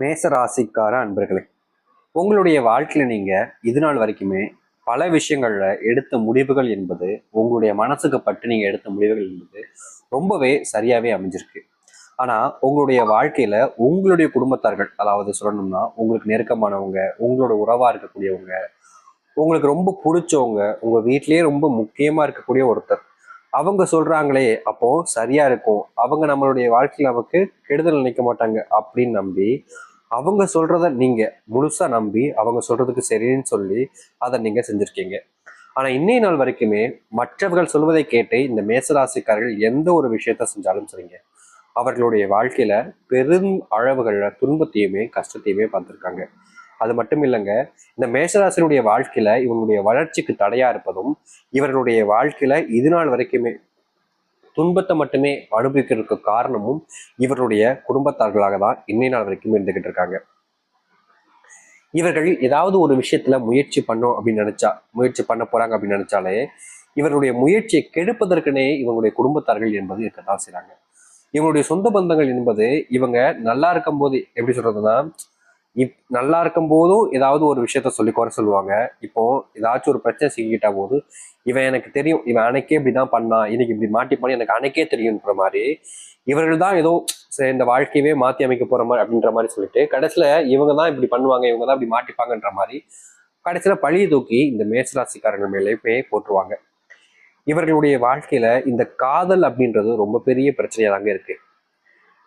மேச ராசிக்கார அன்பர்களே உங்களுடைய வாழ்க்கையில் நீங்கள் இது நாள் வரைக்குமே பல விஷயங்களில் எடுத்த முடிவுகள் என்பது உங்களுடைய மனசுக்கு பட்டு நீங்கள் எடுத்த முடிவுகள் என்பது ரொம்பவே சரியாகவே அமைஞ்சிருக்கு. ஆனால் உங்களுடைய வாழ்க்கையில் உங்களுடைய குடும்பத்தார்கள் அதாவது சொல்லணும்னா உங்களுக்கு நெருக்கமானவங்க உங்களோட உறவாக இருக்கக்கூடியவங்க உங்களுக்கு ரொம்ப பிடிச்சவங்க உங்கள் வீட்டிலேயே ரொம்ப முக்கியமாக இருக்கக்கூடிய ஒருத்தர் அவங்க சொல்றாங்களே அப்போ சரியா இருக்கும். அவங்க நம்மளுடைய வாழ்க்கையில் நமக்கு கெடுதல் நினைக்க மாட்டாங்க அப்படின்னு நம்பி அவங்க சொல்றத நீங்க முழுசா நம்பி அவங்க சொல்றதுக்கு சரின்னு சொல்லி அதை நீங்க செஞ்சிருக்கீங்க. ஆனா இன்னைய நாள் வரைக்குமே மற்றவர்கள் சொல்வதை கேட்டு இந்த மேசராசிக்காரர்கள் எந்த ஒரு விஷயத்த செஞ்சாலும் சரிங்க. அவர்களுடைய வாழ்க்கையில பெரும் அளவுகள்ல துன்பத்தையுமே கஷ்டத்தையுமே பார்த்துருக்காங்க. அது மட்டும் இல்லைங்க இந்த மேஷராசினுடைய வாழ்க்கையில இவங்களுடைய வளர்ச்சிக்கு தடையா இருப்பதும் இவர்களுடைய வாழ்க்கையில இது நாள் வரைக்குமே துன்பத்தை மட்டுமே அனுபவிக்கிறதுக்கு காரணமும் இவருடைய குடும்பத்தார்களாக தான் இன்னை நாள் வரைக்கும் இருந்துகிட்டு இருக்காங்க. இவர்கள் ஏதாவது ஒரு விஷயத்துல முயற்சி பண்ணோம் அப்படின்னு நினைச்சா முயற்சி பண்ண போறாங்க அப்படின்னு நினைச்சாலே இவருடைய முயற்சியை கெடுப்பதற்குனே இவங்களுடைய குடும்பத்தார்கள் என்பது இருக்கத்தான் செய்றாங்க. இவங்களுடைய சொந்த பந்தங்கள் என்பது இவங்க நல்லா இருக்கும் போது எப்படி சொல்றதுன்னா இப் நல்லா இருக்கும் போதும் ஏதாவது ஒரு விஷயத்த சொல்லி குறை சொல்லுவாங்க. இப்போ ஏதாச்சும் ஒரு பிரச்சனை சிக்கிட்டா போது இவன் எனக்கு தெரியும் இவன் அன்னைக்கே இப்படிதான் பண்ணான் இன்னைக்கு இப்படி மாட்டி பண்ணி எனக்கு அன்னைக்கே தெரியுன்ற மாதிரி இவர்கள் தான் ஏதோ சரி, இந்த வாழ்க்கையவே மாத்தி அமைக்க போற மாதிரி அப்படின்ற மாதிரி சொல்லிட்டு கடைசியில இவங்க தான் இப்படி பண்ணுவாங்க இவங்க தான் இப்படி மாட்டிப்பாங்கன்ற மாதிரி கடைசியில பழியை தூக்கி இந்த மேசராசிக்காரர்கள் மேலே போய் போட்டுருவாங்க. இவர்களுடைய வாழ்க்கையில இந்த காதல் அப்படின்றது ரொம்ப பெரிய பிரச்சனையாக தாங்க இருக்கு.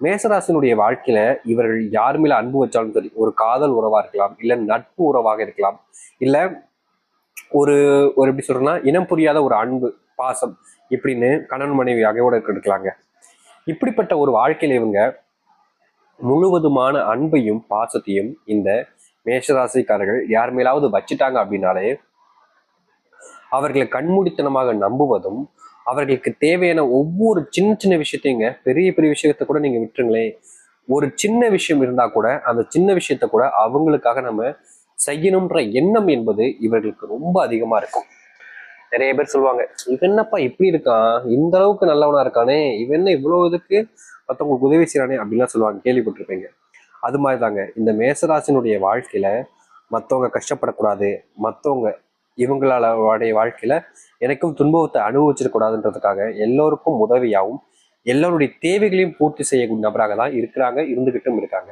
மேசராசினுடைய வாழ்க்கையில இவர்கள் யார் மேல அன்பு வச்சாலும் சரி ஒரு காதல் உறவா இருக்கலாம் இல்ல நட்பு உறவாக இருக்கலாம் இல்ல ஒரு ஒரு எப்படி சொல்றேன்னா இனம் புரியாத ஒரு அன்பு பாசம் இப்படின்னு கணவன் மனைவியாக கூட இருக்கலாங்க இப்படிப்பட்ட ஒரு வாழ்க்கையில இவங்க முழுவதுமான அன்பையும் பாசத்தையும் இந்த மேஷராசிக்காரர்கள் யார் மேலாவது வச்சுட்டாங்க அப்படின்னாலே அவர்களை கண்மூடித்தனமாக நம்புவதும் அவர்களுக்கு தேவையான ஒவ்வொரு சின்ன சின்ன விஷயத்தையுங்க பெரிய பெரிய விஷயத்த கூட நீங்க விட்டுருங்களேன். ஒரு சின்ன விஷயம் இருந்தா கூட அந்த சின்ன விஷயத்த கூட அவங்களுக்காக நம்ம செய்யணும்ன்ற எண்ணம் என்பது இவர்களுக்கு ரொம்ப அதிகமா இருக்கும். நிறைய பேர் சொல்லுவாங்க இவன் என்னப்பா இப்படி இருக்கான்? இந்த அளவுக்கு நல்லவனா இருக்கானே? இவன் என்ன இவ்வளவு இதுக்கு மற்றவங்களுக்கு உதவி செய்யறானே அப்படிலாம் சொல்லுவாங்க கேள்விப்பட்டிருப்பீங்க. அது மாதிரி தாங்க இந்த மேசராசினுடைய வாழ்க்கையில மத்தவங்க கஷ்டப்படக்கூடாது. மற்றவங்க இவங்களால உடைய வாழ்க்கையில எனக்கும் துன்பத்தை அனுபவிச்சிடக்கூடாதுன்றதுக்காக எல்லோருக்கும் உதவியாகவும் எல்லோருடைய தேவைகளையும் பூர்த்தி செய்யக்கூடிய நபராக தான் இருக்கிறாங்க இருந்துகிட்டும் இருக்காங்க.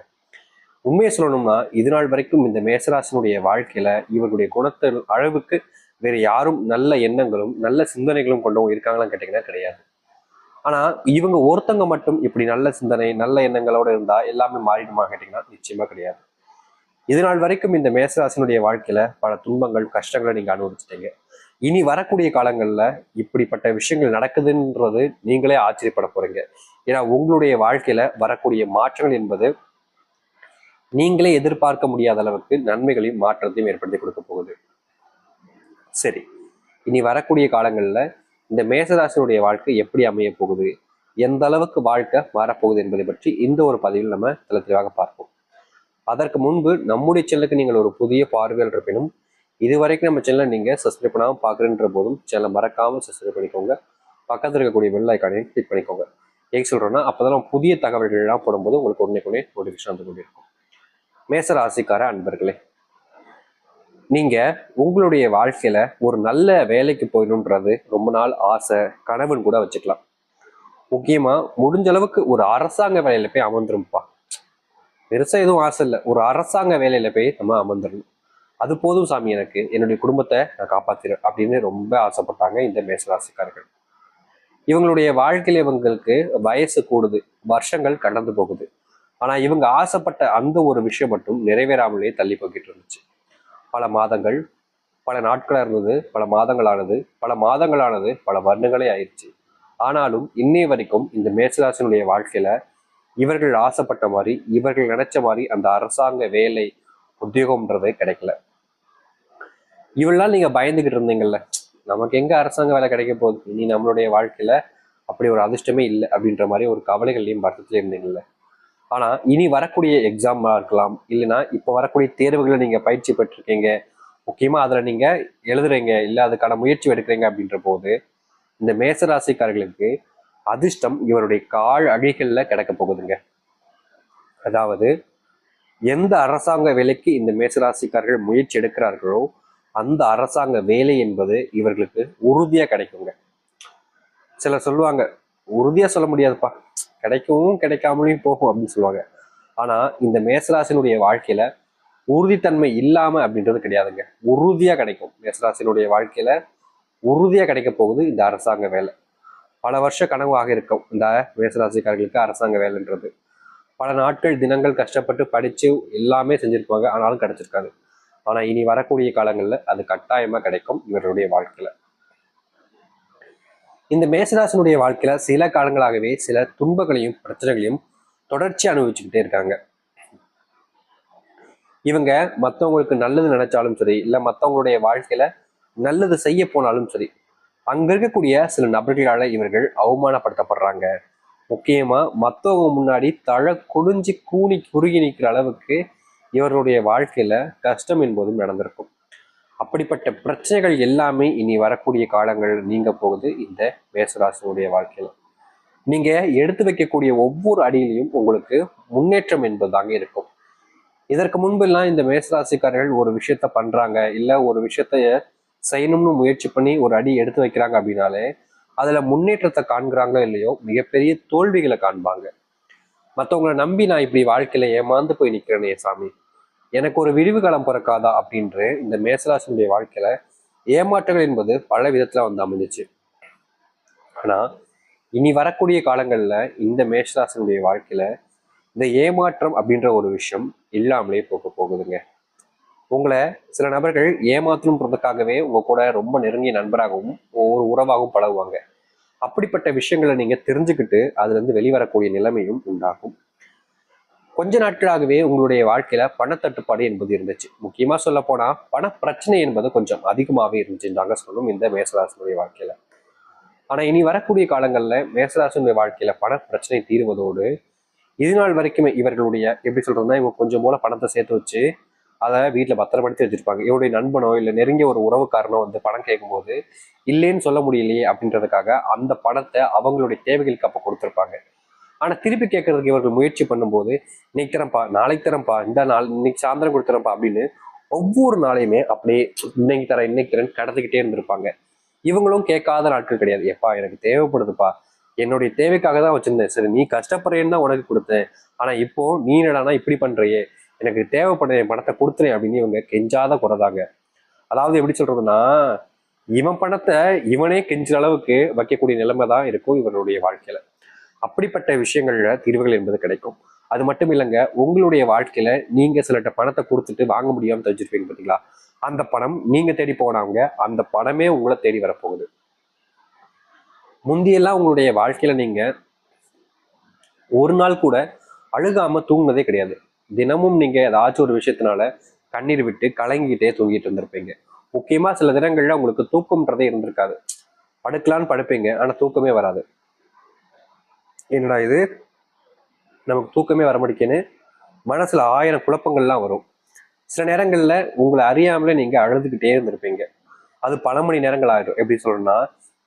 உண்மையை சொல்லணும்னா இது நாள் வரைக்கும் இந்த மேசராசனுடைய வாழ்க்கையில இவருடைய குணத்தை அளவுக்கு வேற யாரும் நல்ல எண்ணங்களும் நல்ல சிந்தனைகளும் கொண்டவங்க இருக்காங்களான்னு கேட்டீங்கன்னா கிடையாது. ஆனா இவங்க ஒருத்தங்க மட்டும் இப்படி நல்ல சிந்தனை நல்ல எண்ணங்களோட இருந்தா எல்லாமே மாறிடுமா கேட்டீங்கன்னா நிச்சயமா கிடையாது. இது நாள் வரைக்கும் இந்த மேசராசினுடைய வாழ்க்கையில பல துன்பங்கள் கஷ்டங்களை நீங்க அனுபவிச்சிட்டீங்க. இனி வரக்கூடிய காலங்கள்ல இப்படிப்பட்ட விஷயங்கள் நடக்குதுன்றது நீங்களே ஆச்சரியப்பட போறீங்க. ஏன்னா உங்களுடைய வாழ்க்கையில வரக்கூடிய மாற்றங்கள் என்பது நீங்களே எதிர்பார்க்க முடியாத அளவுக்கு நன்மைகளையும் மாற்றத்தையும் ஏற்படுத்தி கொடுக்க போகுது. சரி. இனி வரக்கூடிய காலங்களில் இந்த மேசராசினுடைய வாழ்க்கை எப்படி அமைய போகுது? எந்த அளவுக்கு வாழ்க்கை மாறப்போகுது என்பதை பற்றி இந்த ஒரு பதிவில் நம்ம தெளிவாக பார்ப்போம். அதற்கு முன்பு நம்முடைய சேனலுக்கு நீங்கள் ஒரு புதிய பார்வையில் இருப்பினும் இதுவரைக்கும் நம்ம சேனலை நீங்கள் சப்ஸ்கிரைப் பண்ணாமல் பார்க்குறன்ற போதும் சேனலை மறக்காமல் சப்ஸ்கிரைப் பண்ணிக்கோங்க. பக்கத்தில் இருக்கக்கூடிய பெல் ஐக்கானையும் கிளிக் பண்ணிக்கோங்க. ஏன் சொல்கிறோன்னா அப்பதான் நம்ம புதிய தகவல்கள்லாம் போடும்போது உங்களுக்கு உடனே உடனே நோட்டிஃபிகேஷன் வந்து கொண்டிருக்கும். மேச ராசிக்கார அன்பர்களே நீங்கள் உங்களுடைய வாழ்க்கையில் ஒரு நல்ல வேலைக்கு போயிடணுன்றது ரொம்ப நாள் ஆசை கனவுன்னு கூட வச்சுக்கலாம். முக்கியமாக முடிஞ்ச அளவுக்கு ஒரு அரசாங்க வேலையில் போய் அமர்ந்துரும்பா பெருசா எதுவும் ஆசை இல்லை. ஒரு அரசாங்க வேலையில போய் நம்ம அமர்ந்துடணும். அது போதும் சாமி எனக்கு. என்னுடைய குடும்பத்தை நான் காப்பாத்திடுறேன் அப்படின்னு ரொம்ப ஆசைப்பட்டாங்க இந்த மேசராசிக்காரர்கள். இவங்களுடைய வாழ்க்கையில் இவங்களுக்கு வயசு கூடுது. வருஷங்கள் கடந்து போகுது. ஆனா இவங்க ஆசைப்பட்ட அந்த ஒரு விஷயம் மட்டும் நிறைவேறாமலே தள்ளி போய்கிட்டு இருந்துச்சு. பல மாதங்கள் பல நாட்களாக இருந்தது பல மாதங்களானது பல மாதங்களானது பல வருடங்களே ஆயிடுச்சு. ஆனாலும் இன்னைய வரைக்கும் இந்த மேசராசினுடைய வாழ்க்கையில இவர்கள் ஆசைப்பட்ட மாதிரி இவர்கள் நினைச்ச மாதிரி அந்த அரசாங்க வேலை உத்தியோகம்ன்றதே கிடைக்கல. இவெல்லாம் நீங்க பயந்துகிட்டு இருந்தீங்கல்ல நமக்கு எங்க அரசாங்க வேலை கிடைக்க போகுது? இனி நம்மளுடைய வாழ்க்கையில அப்படி ஒரு அதிர்ஷ்டமே இல்லை அப்படின்ற மாதிரி ஒரு கவலைகள்லையும் பட்டத்துல இருந்தீங்கல்ல. ஆனா இனி வரக்கூடிய எக்ஸாமா இருக்கலாம் இல்லைன்னா இப்போ வரக்கூடிய தேர்வுகளை நீங்க பயிற்சி பெற்றிருக்கீங்க முக்கியமா அதுல நீங்க எழுதுறீங்க இல்ல அதுக்கான முயற்சி எடுக்கிறீங்க அப்படின்ற போது இந்த மேசராசிக்காரர்களுக்கு அதிர்ஷ்டம் இவருடைய கால் அழிகளில் கிடக்க போகுதுங்க. அதாவது எந்த அரசாங்க வேலைக்கு இந்த மேசராசிக்காரர்கள் முயற்சி எடுக்கிறார்களோ அந்த அரசாங்க வேலை என்பது இவர்களுக்கு உறுதியாக கிடைக்குங்க. சிலர் சொல்லுவாங்க உறுதியாக சொல்ல முடியாதுப்பா. கிடைக்கவும் கிடைக்காமலையும் போகும் அப்படின்னு சொல்லுவாங்க. ஆனால் இந்த மேசராசினுடைய வாழ்க்கையில் உறுதித்தன்மை இல்லாமல் அப்படின்றது கிடையாதுங்க. உறுதியாக கிடைக்கும். மேசராசினுடைய வாழ்க்கையில் உறுதியாக கிடைக்க போகுது இந்த அரசாங்க வேலை. பல வருஷ கனவாக இருக்கும் இந்த மேசராசிக்காரர்களுக்கு அரசாங்க வேலைன்றது. பல நாட்கள் தினங்கள் கஷ்டப்பட்டு படிச்சு எல்லாமே செஞ்சுருப்பாங்க. ஆனாலும் கிடச்சிருக்காது. ஆனா இனி வரக்கூடிய காலங்களில் அது கட்டாயமா கிடைக்கும் இவர்களுடைய வாழ்க்கையில. இந்த மேசராசனுடைய வாழ்க்கையில சில காலங்களாகவே சில துன்பங்களையும் பிரச்சனைகளையும் தொடர்ச்சி அனுபவிச்சுக்கிட்டே இருக்காங்க. இவங்க மற்றவங்களுக்கு நல்லது நினைச்சாலும் சரி இல்லை மற்றவங்களுடைய வாழ்க்கையில நல்லது செய்ய போனாலும் சரி அங்க இருக்கக்கூடிய சில நபர்களால இவர்கள் அவமானப்படுத்தப்படுறாங்க. முக்கியமா மற்றவங்க முன்னாடி தழை குடிஞ்சு கூனி குறுகி நிற்கிற அளவுக்கு இவருடைய வாழ்க்கையில கஷ்டம் என்பதும் நடந்திருக்கும். அப்படிப்பட்ட பிரச்சனைகள் எல்லாமே இனி வரக்கூடிய காலங்கள் நீங்க போகுது இந்த மேசராசனுடைய வாழ்க்கையில. நீங்க எடுத்து வைக்கக்கூடிய ஒவ்வொரு அடியிலையும் உங்களுக்கு முன்னேற்றம் என்பதாங்க இருக்கும். இதற்கு முன்பெல்லாம் இந்த மேசராசிக்காரர்கள் ஒரு விஷயத்த பண்றாங்க இல்ல ஒரு விஷயத்த செய்யணும்னு முயற்சி பண்ணி ஒரு அடி எடுத்து வைக்கிறாங்க அப்படின்னாலே அதுல முன்னேற்றத்தை காண்கிறாங்களோ இல்லையோ மிகப்பெரிய தோல்விகளை காண்பாங்க. மற்றவங்களை நம்பி நான் இப்படி வாழ்க்கையில ஏமாந்து போய் நிற்கிறேனே சாமி. எனக்கு ஒரு விரிவு காலம் பிறக்காதா அப்படின்ற இந்த மேசராசனுடைய வாழ்க்கையில ஏமாற்றங்கள் என்பது பல விதத்துல வந்து அமைஞ்சிச்சு. ஆனா இனி வரக்கூடிய காலங்கள்ல இந்த மேஷராசனுடைய வாழ்க்கையில இந்த ஏமாற்றம் அப்படின்ற ஒரு விஷயம் இல்லாமலே போக போகுதுங்க. உங்களை சில நபர்கள் ஏமாற்றணுன்றதுக்காகவே உங்க கூட ரொம்ப நெருங்கிய நண்பராகவும் ஒரு உறவாகவும் பழகுவாங்க. அப்படிப்பட்ட விஷயங்களை நீங்க தெரிஞ்சுக்கிட்டு அதுல இருந்து வெளிவரக்கூடிய நிலைமையும் உண்டாகும். கொஞ்ச நாட்களாகவே உங்களுடைய வாழ்க்கையில பணத்தட்டுப்பாடு என்பது இருந்துச்சு. முக்கியமா சொல்ல போனா பண பிரச்சனை என்பது கொஞ்சம் அதிகமாகவே இருந்துச்சுன்றாங்க சொல்லணும் இந்த மேசராசனுடைய வாழ்க்கையில. ஆனா இனி வரக்கூடிய காலங்கள்ல மேசராசனுடைய வாழ்க்கையில பண பிரச்சனை தீர்வதோடு இது நாள் வரைக்குமே இவர்களுடைய எப்படி சொல்றதுன்னா இவங்க கொஞ்சம் போல பணத்தை சேர்த்து வச்சு அதை வீட்டில் பத்திரப்படுத்தி வச்சிருப்பாங்க. இவருடைய நண்பனோ இல்லை நெருங்கிய ஒரு உறவுக்காரனோ வந்து பணம் கேட்கும்போது இல்லைன்னு சொல்ல முடியலையே அப்படின்றதுக்காக அந்த பணத்தை அவங்களுடைய தேவைகளுக்கு அப்போ கொடுத்துருப்பாங்க. ஆனால் திருப்பி கேட்கறதுக்கு இவர்கள் முயற்சி பண்ணும்போது இன்னைக்கு தரம்ப்பா நாளைக்கு தரம்ப்பா இந்த நாள் இன்னைக்கு சாயந்தரம் கொடுத்துறப்பா அப்படின்னு ஒவ்வொரு நாளையுமே அப்படியே இன்னைக்கு தரேன் இன்னைக்கு தரேன் கடத்திக்கிட்டே இருந்திருப்பாங்க. இவங்களும் கேட்காத நாட்கள் கிடையாது. எப்பா எனக்கு தேவைப்படுதுப்பா. என்னுடைய தேவைக்காக தான் வச்சிருந்தேன். சரி நீ கஷ்டப்படுறேன்னு தான் உனக்கு கொடுத்தேன். ஆனா இப்போ நீ என்னடானா இப்படி பண்றியே. எனக்கு தேவைப்படுற என் பணத்தை கொடுத்துனேன் அப்படின்னு இவங்க கெஞ்சாத குறைதாங்க. அதாவது எப்படி சொல்றதுன்னா இவன் பணத்தை இவனே கெஞ்சுற அளவுக்கு வைக்கக்கூடிய நிலைமை தான் இருக்கும் இவனுடைய வாழ்க்கையில. அப்படிப்பட்ட விஷயங்கள்ல தீர்வுகள் என்பது கிடைக்கும். அது மட்டும் இல்லைங்க உங்களுடைய வாழ்க்கையில நீங்க சிலட்ட பணத்தை கொடுத்துட்டு வாங்க முடியாம தெரிஞ்சிருப்பீங்க பார்த்தீங்களா அந்த பணம் நீங்க தேடி போனவங்க அந்த பணமே உங்களை தேடி வரப்போகுது. முந்தியெல்லாம் உங்களுடைய வாழ்க்கையில நீங்க ஒரு நாள் கூட அழுகாம தூங்கினதே கிடையாது. தினமும் நீங்க ஏதாச்சும் ஒரு விஷயத்தினால கண்ணீர் விட்டு கலங்கிக்கிட்டே தூங்கிட்டு இருந்திருப்பீங்க. முக்கியமா சில தினங்கள்ல உங்களுக்கு தூக்கம்ன்றதே இருந்திருக்காது. படுக்கலான்னு படுப்பீங்க ஆனா தூக்கமே வராது. என்னடா இது? நமக்கு தூக்கமே வர முடிக்கேன்னு மனசுல ஆயிரம் குழப்பங்கள்லாம் வரும். சில நேரங்கள்ல உங்களை அறியாமலே நீங்க அழுதுகிட்டே இருந்திருப்பீங்க. அது பல மணி நேரங்கள் ஆயிடும். எப்படி சொல்லணும்னா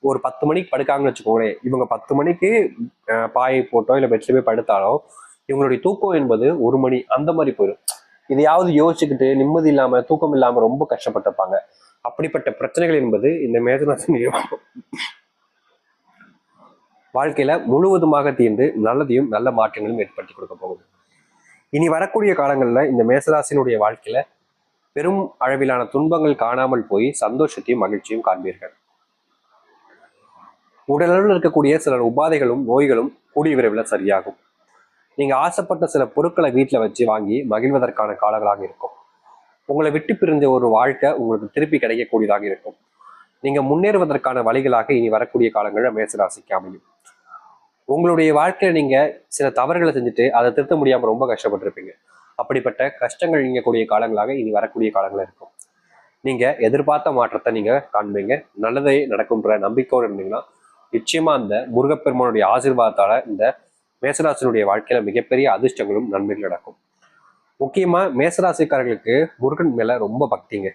ஒரு பத்து மணிக்கு படுக்காங்கன்னு வச்சுக்கோங்களேன். இவங்க பத்து மணிக்கு அஹ், பாயை போட்டோ இல்லை பெட்ல போய் படுத்தாலோ இவங்களுடைய தூக்கம் என்பது ஒரு மணி அந்த மாதிரி போயிடும். இதையாவது யோசிச்சுக்கிட்டு நிம்மதி இல்லாம தூக்கம் இல்லாம ரொம்ப கஷ்டப்பட்டிருப்பாங்க. அப்படிப்பட்ட பிரச்சனைகள் என்பது இந்த மேதனாசினி வாழ்க்கையில முழுவதுமாக தீர்ந்து நல்லதையும் நல்ல மாற்றங்களும் ஏற்படுத்தி கொடுக்க போகுது. இனி வரக்கூடிய காலங்களில் இந்த மேசராசினுடைய வாழ்க்கையில பெரும் அளவிலான துன்பங்கள் காணாமல் போய் சந்தோஷத்தையும் மகிழ்ச்சியும் காண்பீர்கள். உடலளவில் இருக்கக்கூடிய சில உபாதைகளும் நோய்களும் கூடிய விரைவில் சரியாகும். நீங்கள் ஆசைப்பட்ட சில பொருட்களை வீட்டில் வச்சு வாங்கி மகிழ்வதற்கான காலங்களாக இருக்கும். உங்களை விட்டு பிரிஞ்ச ஒரு வாழ்க்கை உங்களுக்கு திருப்பி கிடைக்கக்கூடியதாக இருக்கும். நீங்கள் முன்னேறுவதற்கான வழிகளாக இனி வரக்கூடிய காலங்களில் மேசராசிக்கு அமையும். உங்களுடைய வாழ்க்கையில் நீங்கள் சில தவறுகளை செஞ்சுட்டு அதை திருத்த முடியாமல் ரொம்ப கஷ்டப்பட்டிருப்பீங்க. அப்படிப்பட்ட கஷ்டங்கள் நீங்கக்கூடிய காலங்களாக இனி வரக்கூடிய காலங்கள் இருக்கும். நீங்கள் எதிர்பார்த்த மாற்றத்தை நீங்கள் காண்பீங்க. நல்லதே நடக்கும்ன்ற நம்பிக்கையோடு இருந்தீங்கன்னா நிச்சயமாக அந்த முருகப்பெருமானுடைய ஆசீர்வாதத்தால் இந்த மேசராசினுடைய வாழ்க்கையில மிகப்பெரிய அதிர்ஷ்டங்களும் நன்மைகள் நடக்கும். முக்கியமா மேசராசிக்காரர்களுக்கு முருகன் மேல ரொம்ப பக்திங்க.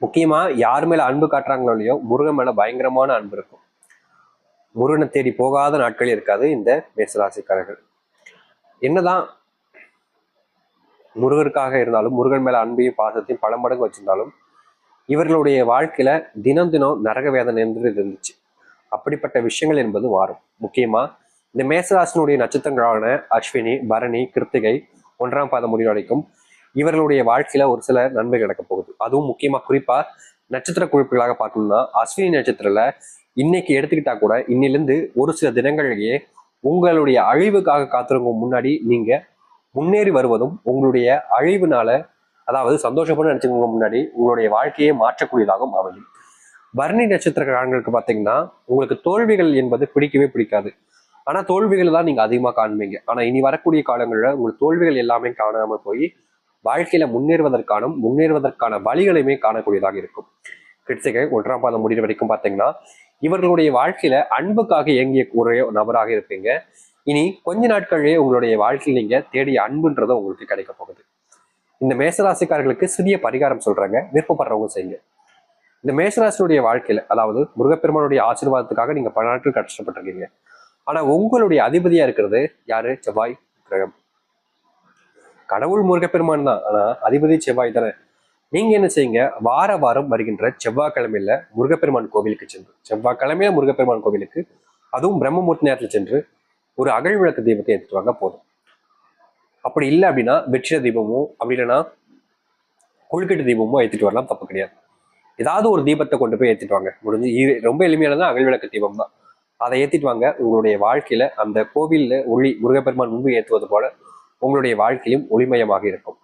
முக்கியமா யார் மேல அன்பு காட்டுறாங்களோ இல்லையோ முருகன் மேல பயங்கரமான அன்பு இருக்கும். முருகனை தேடி போகாத நாட்கள் இருக்காது இந்த மேசராசிக்காரர்கள். என்னதான் முருகருக்காக இருந்தாலும் முருகன் மேல அன்பையும் பாசத்தையும் பல மடங்கு வச்சிருந்தாலும் இவர்களுடைய வாழ்க்கையில தினம் தினம் நரக வேதனை இருந்துச்சு. அப்படிப்பட்ட விஷயங்கள் என்பது மாறும். முக்கியமா இந்த மேசராசனுடைய நட்சத்திரங்களான அஸ்வினி பரணி கிருத்திகை ஒன்றாம் பாதம் முடிவு வரைக்கும் இவர்களுடைய வாழ்க்கையில ஒரு சில நன்மை நடக்க போகுது. அதுவும் முக்கியமா குறிப்பா நட்சத்திர குறிப்புகளாக பார்த்தோம்னா அஸ்வினி நட்சத்திரத்துல இன்னைக்கு எடுத்துக்கிட்டா கூட இன்னிலிருந்து ஒரு சில தினங்களிலேயே உங்களுடைய அழிவுக்காக காத்திருக்கும் முன்னாடி நீங்க முன்னேறி வருவதும் உங்களுடைய அழிவுனால அதாவது சந்தோஷப்பட நினைச்சுக்கோங்க முன்னாடி உங்களுடைய வாழ்க்கையை மாற்றக்கூடியதாகவும் அமையும். பரணி நட்சத்திரக்காரங்களுக்கு பார்த்தீங்கன்னா உங்களுக்கு தோல்விகள் என்பது பிடிக்கவே பிடிக்காது. ஆனா தோல்விகள் தான் நீங்க அதிகமா காண்பீங்க. ஆனால் இனி வரக்கூடிய காலங்களில் உங்களுக்கு தோல்விகள் எல்லாமே காணாமல் போய் வாழ்க்கையில முன்னேறுவதற்கான முன்னேறுவதற்கான வழிகளையுமே காணக்கூடியதாக இருக்கும். கிருத்திகை ஒன்றாம் பாதம் முடிகிற வரைக்கும் பார்த்தீங்கன்னா இவர்களுடைய வாழ்க்கையில அன்புக்காக இயங்கிய ஒரே நபராக இருப்பீங்க. இனி கொஞ்ச நாட்களிலேயே உங்களுடைய வாழ்க்கையில் நீங்க தேடிய அன்புன்றது உங்களுக்கு கிடைக்க போகுது. இந்த மேசராசிக்காரர்களுக்கு சிறிய பரிகாரம் சொல்றாங்க. விருப்பப்படுறவங்க செய்யுங்க. இந்த மேசராசினுடைய வாழ்க்கையில அதாவது முருகப்பெருமானுடைய ஆசீர்வாதத்துக்காக நீங்க பல நாட்கள் கஷ்டப்பட்டிருக்கீங்க. ஆனா உங்களுடைய அதிபதியா இருக்கிறது யாரு? செவ்வாய் கிரகம். கடவுள் முருகப்பெருமான் தான். ஆனா அதிபதி செவ்வாய் தானே. நீங்க என்ன செய்யுங்க? வார வாரம் வருகின்ற செவ்வாய்க்கிழமையில முருகப்பெருமான் கோவிலுக்கு சென்று செவ்வாய்க்கிழமையில முருகப்பெருமான் கோவிலுக்கு அதுவும் பிரம்மமூர்த்தி நேரத்தில் சென்று ஒரு அகழ்விளக்கு தீபத்தை எடுத்துட்டு வாங்க போதும். அப்படி இல்லை அப்படின்னா வெற்றிட தீபமோ அப்படி இல்லைன்னா கொழுக்கட்டு தீபமோ ஏற்றிட்டு வரலாம் தப்பு கிடையாது. ஏதாவது ஒரு தீபத்தை கொண்டு போய் ஏற்றிட்டு வாங்க. முடிஞ்சு ரொம்ப எளிமையானதான் அகல் விளக்கு தீபம் தான் அதை ஏற்றிட்டு வாங்க. உங்களுடைய வாழ்க்கையில அந்த கோவில்ல ஒளி முருகப்பெருமான் முன்பு ஏற்றுவது போல உங்களுடைய வாழ்க்கையும் ஒளிமயமாக இருக்கும்.